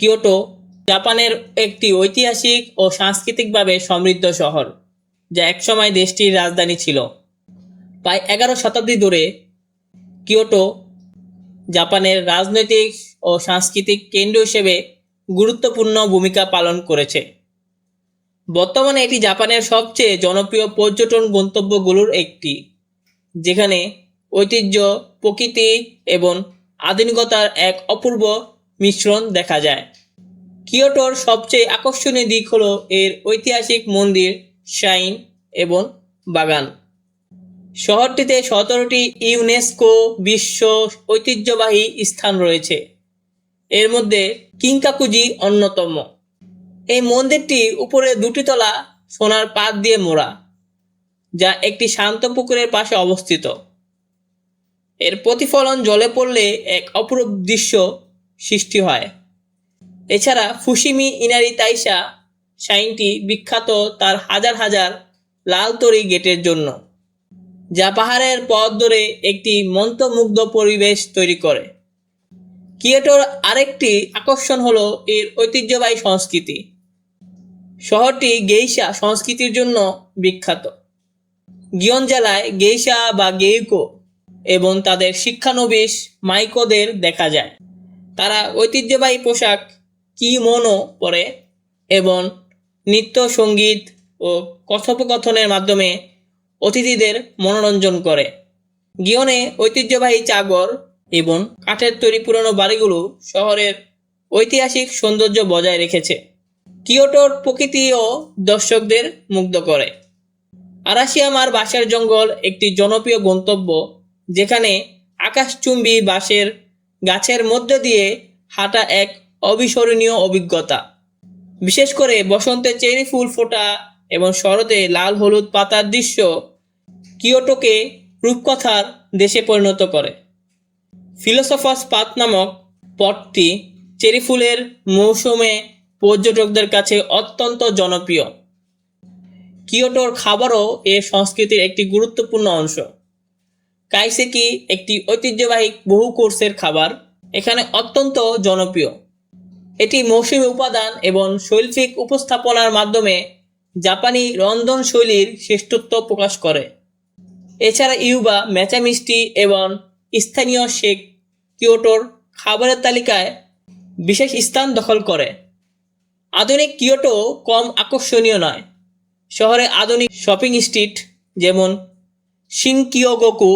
Kyoto জাপানের একটি ঐতিহাসিক ও সাংস্কৃতিকভাবে সমৃদ্ধ শহর, যা একসময় দেশটির রাজধানী ছিল। প্রায় এগারো শতাব্দী ধরে কিয়োটো জাপানের রাজনৈতিক ও সাংস্কৃতিক কেন্দ্র হিসেবে গুরুত্বপূর্ণ ভূমিকা পালন করেছে। বর্তমানে এটি জাপানের সবচেয়ে জনপ্রিয় পর্যটন গন্তব্যগুলোর একটি, যেখানে ঐতিহ্য, প্রকৃতি এবং আধুনিকতার এক অপূর্ব মিশ্রণ দেখা যায়। কিয়োটোর সবচেয়ে আকর্ষণীয় দিক হলো এর ঐতিহাসিক মন্দির শাইন এবং বাগান। শহরটিতে সতেরোটি ইউনেস্কো বিশ্ব ঐতিহ্যবাহী স্থান রয়েছে। এর মধ্যে কিংকাকুজি অন্যতম। এই মন্দিরটি উপরে দুটি তলা সোনার পাত দিয়ে মোড়া, যা একটি শান্ত পুকুরের পাশে অবস্থিত। এর প্রতিফলন জলে পড়লে এক অপরূপ দৃশ্য সৃষ্টি হয়। এছাড়া ফুসিমি ইনারি তাইসা শাইনটি বিখ্যাত তার হাজার হাজার লাল তরি গেটের জন্য, যা পাহাড়ের পথ ধরে একটি মন্ত্রমুগ্ধ পরিবেশ তৈরি করে। কিয়েটোর আরেকটি আকর্ষণ হলো এর ঐতিহ্যবাহী সংস্কৃতি। শহরটি গেইসা সংস্কৃতির জন্য বিখ্যাত। গিয়ন জেলায় গেইসা বা গেইকো এবং তাদের শিক্ষানবিশ মাইকোদের দেখা যায়। তারা ঐতিহ্যবাহী পোশাক কি কিমোনো পরে এবং নৃত্য, সংগীত ও কথোপকথনের মাধ্যমে অতিথিদের মনোরঞ্জন করে। গিয়নে ঐতিহ্যবাহী চাগর এবং কাঠের তৈরি পুরনো বাড়িগুলো শহরের ঐতিহাসিক সৌন্দর্য বজায় রেখেছে। কিয়োটোর প্রকৃতিও দর্শকদের মুগ্ধ করে। আরাশিয়ামার বাঁশের জঙ্গল একটি জনপ্রিয় গন্তব্য, যেখানে আকাশচুম্বী বাঁশের গাছের মধ্য দিয়ে হাঁটা এক অবিস্মরণীয় অভিজ্ঞতা। বিশেষ করে বসন্তে চেরি ফুল ফোটা এবং শরতে লাল হলুদ পাতার দৃশ্য কিয়োটোকে রূপকথার দেশে পরিণত করে। ফিলোসফাস পাত নামক পটটি চেরি ফুলের মৌসুমে পর্যটকদের কাছে অত্যন্ত জনপ্রিয়। কিয়োটোর খাবারও এ সংস্কৃতির একটি গুরুত্বপূর্ণ অংশ। কাইসেকি একটি ঐতিহ্যবাহী বহু কোর্সের খাবার? এখানে অত্যন্ত জনপ্রিয়। এটি মৌসুমী উপাদান এবং শৈল্পিক উপস্থাপনার মাধ্যমে জাপানি রন্ধনশৈলীর শ্রেষ্ঠত্ব প্রকাশ করে। এছাড়া ইউবা মেচা মিষ্টি এবং স্থানীয় শেক কিয়োটোর খাবারের তালিকায় বিশেষ স্থান দখল করে। আধুনিক কিয়োটো কম আকর্ষণীয় নয়। শহরে আধুনিক শপিং স্ট্রিট যেমন শিনকিয়োগোকু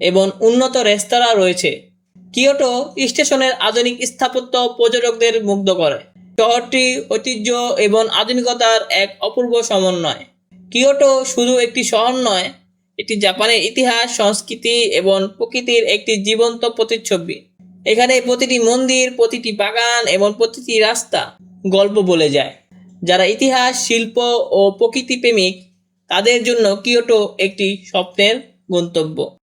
এবং উন্নত রেস্তোরাঁ রয়েছে। কিয়োটো স্টেশনের আধুনিক স্থাপত্য পর্যটকদের মুগ্ধ করে। শহরটি ঐতিহ্য এবং আধুনিকতার এক অপূর্ব সমন্বয়। কিয়োটো শুধু একটি শহর নয়, এটি জাপানের ইতিহাস, সংস্কৃতি এবং প্রকৃতির একটি জীবন্ত প্রতিচ্ছবি। এখানে প্রতিটি মন্দির, প্রতিটি বাগান এবং প্রতিটি রাস্তা গল্প বলে যায়। যারা ইতিহাস, শিল্প ও প্রকৃতি প্রেমিক তাদের জন্য কিয়োটো একটি স্বপ্নের গন্তব্য।